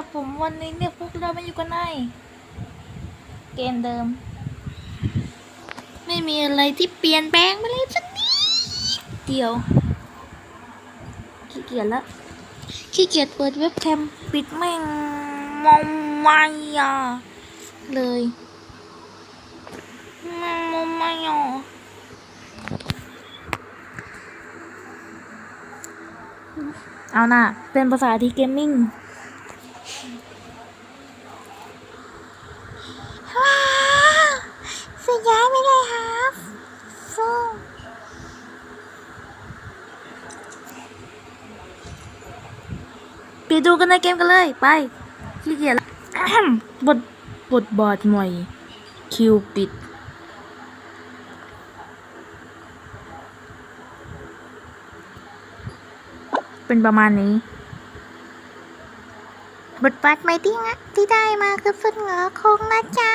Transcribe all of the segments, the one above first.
ครับผมวันนี้เนี่ยพวกเรามาอยู่กันในเกมเดิม ไม่มีอะไรที่เปลี่ยนแปลงไปเลยสักนิดเดียว ขี้เกียจละขี้เกียจเปิดเว็บแคมปิดแม่งมองไม่อะเลยมองไม่อะเอาหน่ะเป็นภาษาที่เกมมิ่ง ว้าวสุดยอดไปเลยครับสู้ไป ดูกันในเกมกันเลย ไปขี้เกียจละบทบทบาทใหม่คิวปิด เป็นประมาณนี้ บทบาทใหม่ที่งะที่ได้มาคือฝึกเหงอคงนะจ๊ะ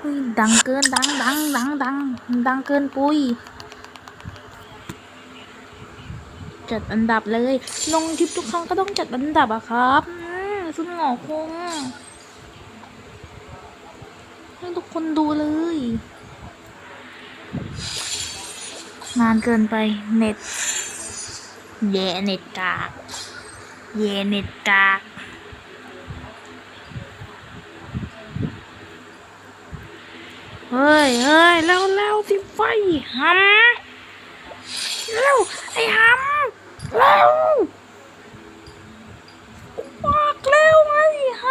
อุ้ยดังเกินดังดังดังดังดังเกินปุย จัดอันดับเลย ลงคลิปทุกครั้งก็ต้องจัดอันดับอะครับอืมฝึกเหงอคงให้ทุกคนดูเลย นานเกินไปเน็ตเย่เน็ตกากเย่เน็ตกากเฮ้ยเฮ้ยเร็วเร็วสิไฟหำเร็วไอ้หำ เร็วบอกเร็วไอ้ห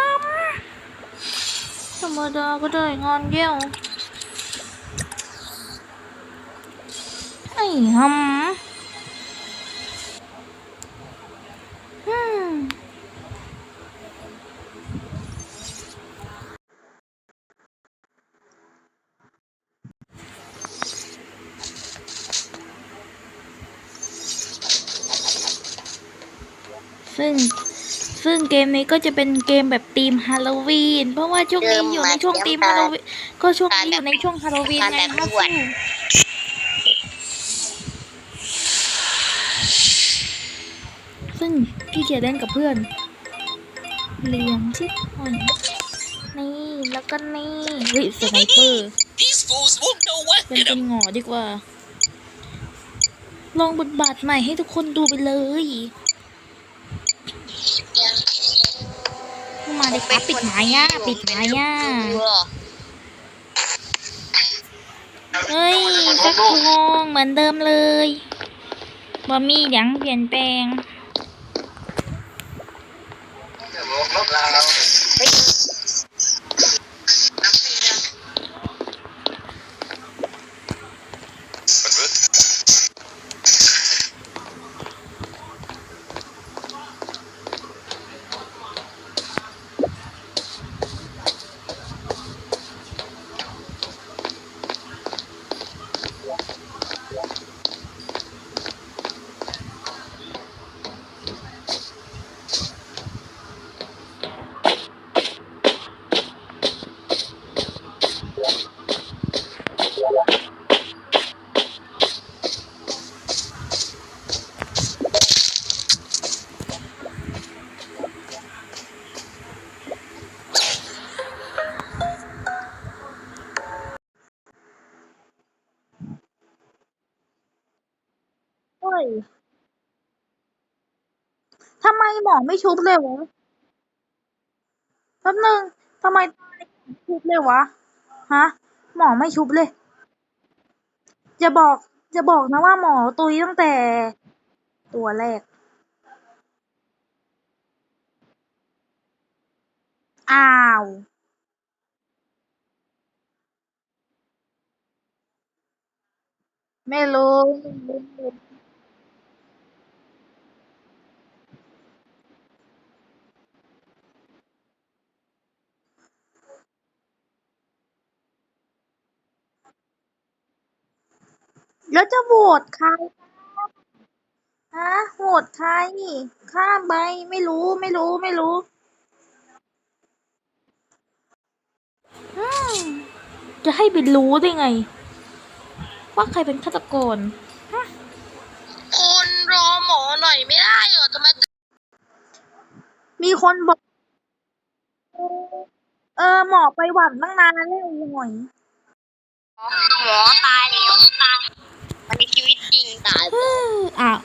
ำธรรมดาก็ได้งอนเยี่ยวไอ้หำ อืมซึ่ง ซึ่ง เกมนี้ก็จะเป็นเกมแบบธีมฮาโลวีน เพราะว่าช่วงนี้อยู่ในช่วงธีมฮาโลวีน ก็ช่วงนี้อยู่ในช่วงฮาโลวีนไงครับซึ่งพี่เกียจเล่นกับเพื่อน เลี้ยงชิดอ่อนนี่แล้วก็นี่เฮ้ยสไนเปอร์ These fools won't know what เป็น hit เป็น them. หงอดีกว่า ลองบทบาทใหม่ให้ทุกคนดูไปเลยเข้า มาเลยครับปิดหมายอะปิดหมายอะเฮ้ยฟักทองเหมือนเดิมเลยบะมีอย่างเปลี่ยนแปลงเชุบเลยวะแป๊บนึงทำไมตายไม่ชุบเลยวะ ฮะ หมอไม่ชุบเลยอย่าบอกอย่าบอกนะว่าหมอตุยตั้งแต่ตัวแรก อ้าว ไม่รู้ แล้วจะโหวตใครฮะโหวตใครข้ามไปไม่รู้ไม่รู้ไม่รู้อืมจะให้ไปรู้ได้ไง ว่าใครเป็นฆาตกรคุณรอหมอหน่อยไม่ได้เหรอทำไมมีคนบอก เออหมอไปหวัดตั้งนานแล้วหน่อยหมอตายแล้วตาย มันในชีวิตจริงตายอ้าว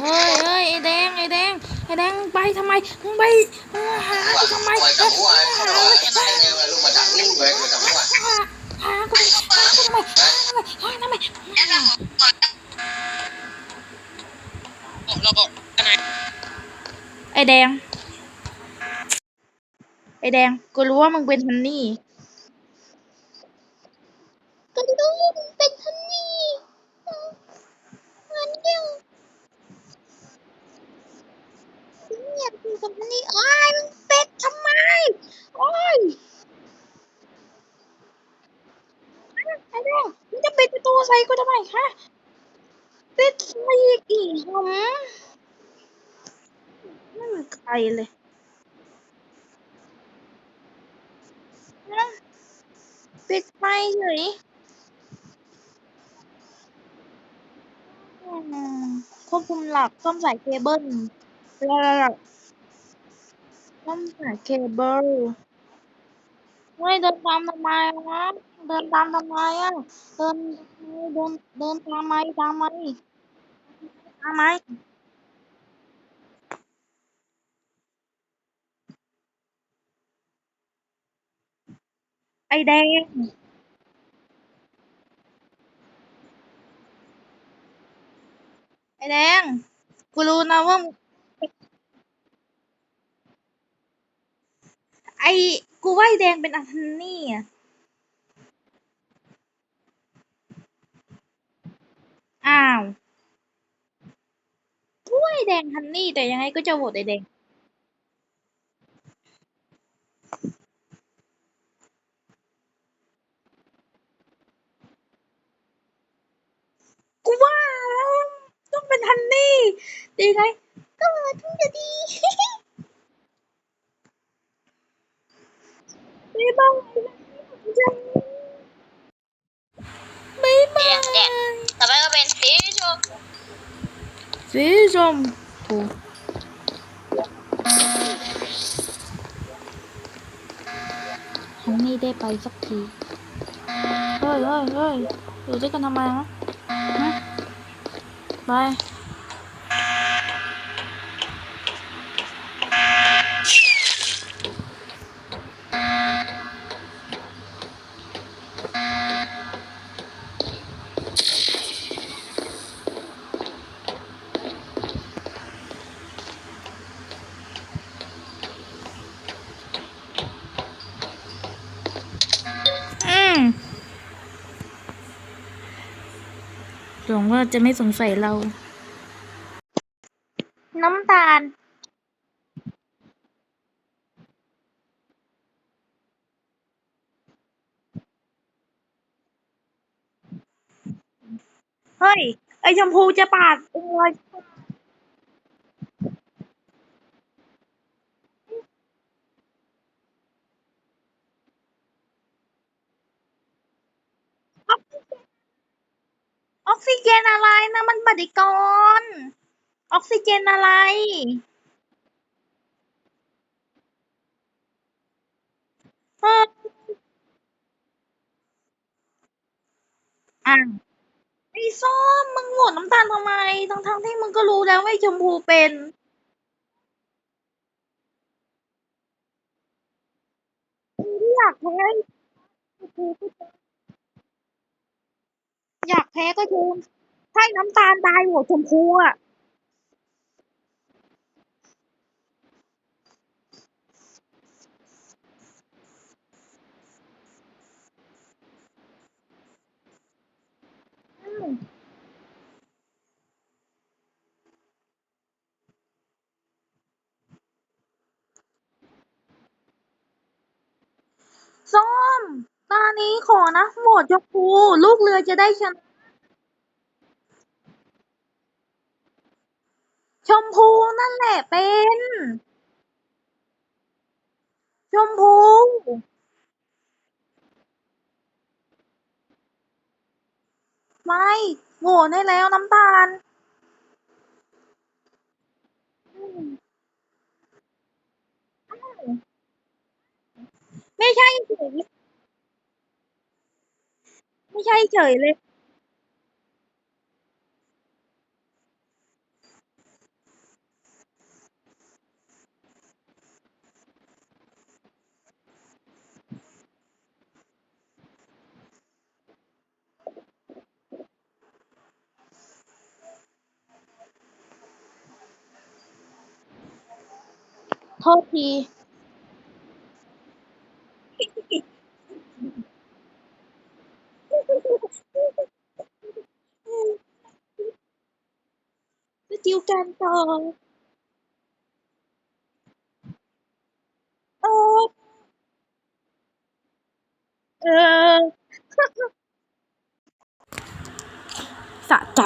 เฮ้ยเฮ้ยไอแดงไอแดงไอแดงไปทำไมมึงไปมึงหากูทำไมเอ้ย tầm ngoài, หาหากูหากูทำไมหาทำไมหาทำไมเราบอกกันไอแดง แดง กูรู้ว่ามึงเป็นฮันนี่ ก็รู้ว่ามันเป็นท่านนี่งานเดียวอยากอยู่กับท่านนี่โอ้ยมึงเป็ดทำไม โอ้ยไอแดงมึงจะปิดประตูใส่กูทำไมฮะปิดไฟอีกอีหอมไม่มีใครเลยนะ ปิดไฟเฉยอืมควบคุมหลักซ่อมสายเคเบิลแล้วซ่อมสายเคเบิลไม่เดินตามทำไมวะเดินตามทำไมอะเดินเดินเดินตามไหมตามไหมตามไหม ไอแดงไอแดงกูรู้นะว่าไอกูว่าไอแดงเป็นอันนี่อะอ้าวกูว่าไอแดงฮันนี่แต่ยังไงก็จะโหวตไอแดง กูว่าแล้วต้องเป็นฮันนี่ดีไงก็ถึงจะดีบ๊ายบายบ๊ายบายเด็ดต่อไปก็เป็นสีชมสีชมพูฮันนี่ได้ไปสักทีเฮ้ยเฮ้ยเฮ้ยอยู่ด้วยกันทำไมฮะ ฮ หวังว่าจะไม่สงสัยเรา น้ำตาล เฮ้ย ไอชมพูจะปาดเองเลยออกซิเจนอะไร นะมันปฏิกรณ์ออกซิเจนอะไร เอออะไอ้ส้มมึงโหวตน้ำตาลทำไม ทั้งๆที่มึงก็รู้แล้วว่าไอ้ชมพูเป็นมึงไม่อยากแพ้ออยากแพ้ก็โยน ให้น้ำตาลตายหวตชมพูอะส้ม ตอนนี้ขอนะโหวตชมพู ลูกเรือจะได้ชนะ ชมพูนั่นแหละเป็น ชมพู ไม่โหวตให้แล้วน้ำตาล ไม่ใช่เฉยไม่ใช่เฉยเลย ทษทีสกิลการต่อโอ้เออสะใจ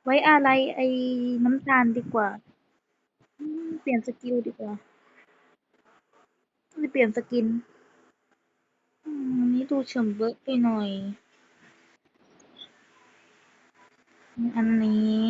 ไว้อะไรไอ้น้ำตาลดีกว่า เปลี่ยนสกิลดีกว่าจะเปลี่ยนสกินอันนี้ดูเฉมเบอะไปหน่อย อันนี้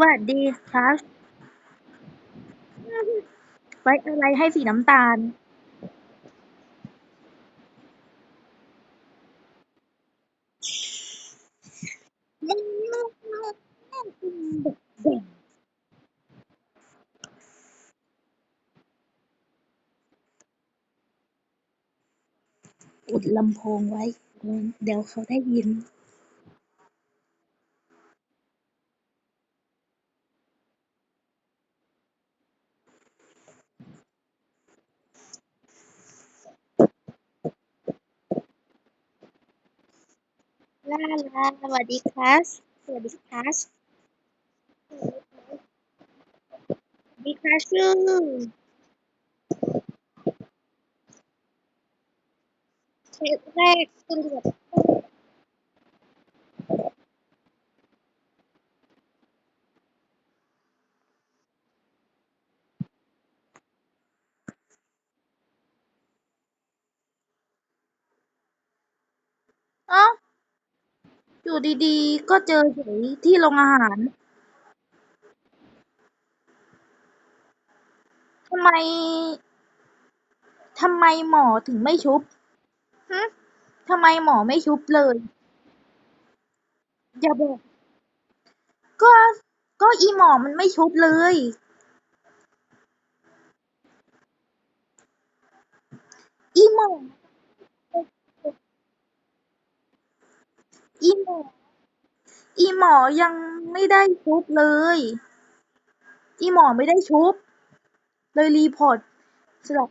วัสดีครับ ไว้อะไรให้สีน้ำตาล อุดลำโพงไว้ เดี๋ยวเขาได้ยิน ลาลาสวัสดีครับสวัสดีครับสวัสดีครับชื่อเทปแรกคุณแบบเอ้า อยู่ดี ๆ ก็เจอเฉยที่โรงอาหาร ทำไม ทำไมหมอถึงไม่ชุบฮะทำไมหมอไม่ชุบเลย อย่าบอก ก็ ก็อีหมอมันไม่ชุบเลย อีหมอ อีหมอ อีหมอยังไม่ได้ชุบเลย อีหมอไม่ได้ชุบ เลยรีพอร์ตสลับ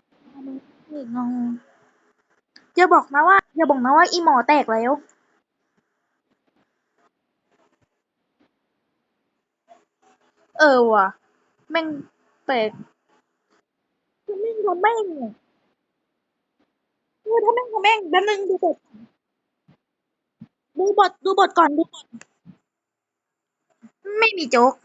เอกงงอย่าบอกนะว่าอย่าบอกนะว่าอีหมอแตกแล้ว เออว่ะ แม่งแปลกแม่งทำแม่งเนี่ยเออถ้าแม่งทำแม่งแป๊บนึงดูบท ดูบทดูบทก่อนดูบทไม่มีโจ๊กส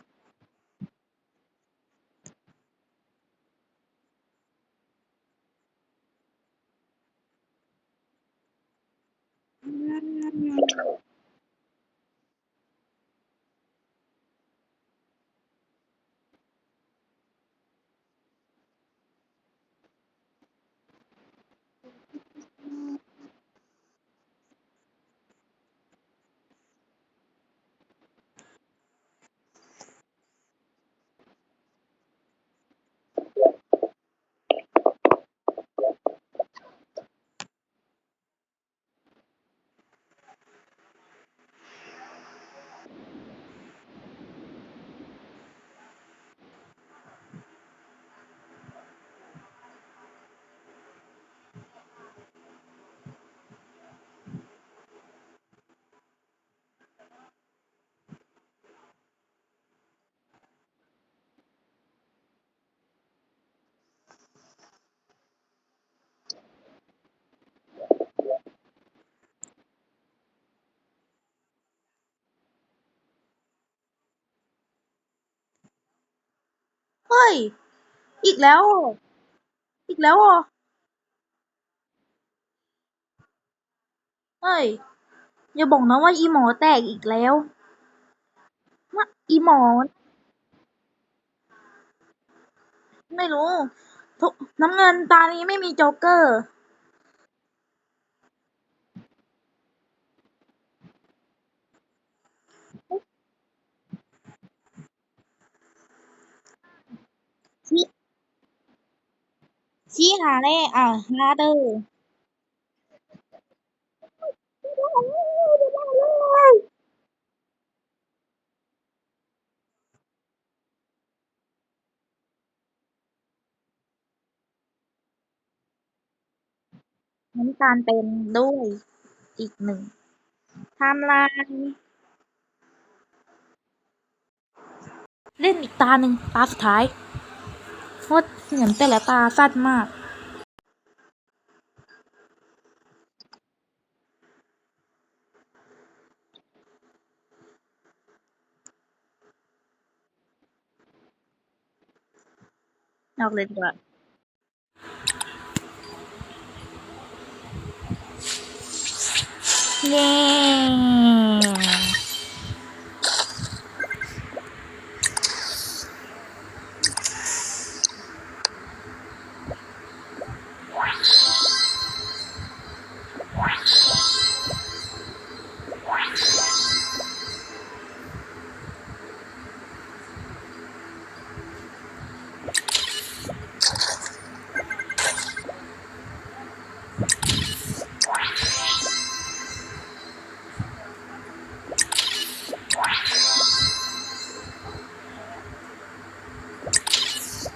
เฮ้ย อีกแล้วอีกแล้วอะเฮ้ย อย่าบอกนะว่าอีหมอแตกอีกแล้วว่าอีหมอ ไม่รู้ น้ำเงินตานี้ไม่มีโจ๊กเกอร์ ชี้ ชี้หาเลยอะลาเดอร์น้ำตาลเป็นด้วย อีกหนึ่งทม์ไลน์เล่นอีกตาหนึ่งตาสุดท้าย เพราะเหมือนแต่ละตาสั้นมากออกเลยดีกว่าเย้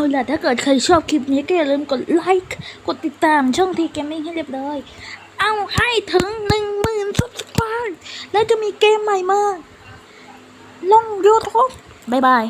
เอาล่ะถ้าเกิดใครชอบคลิปนี้ก็อย่าลืมกดไลค์กดติดตามช่องทีเกมมิ่งให้เรียบร้อย เอาให้ถึงหนึ่งหมื่นซับสไครต์แล้วจะมีเกมใหม่มาลงยูทูบบ๊ายบาย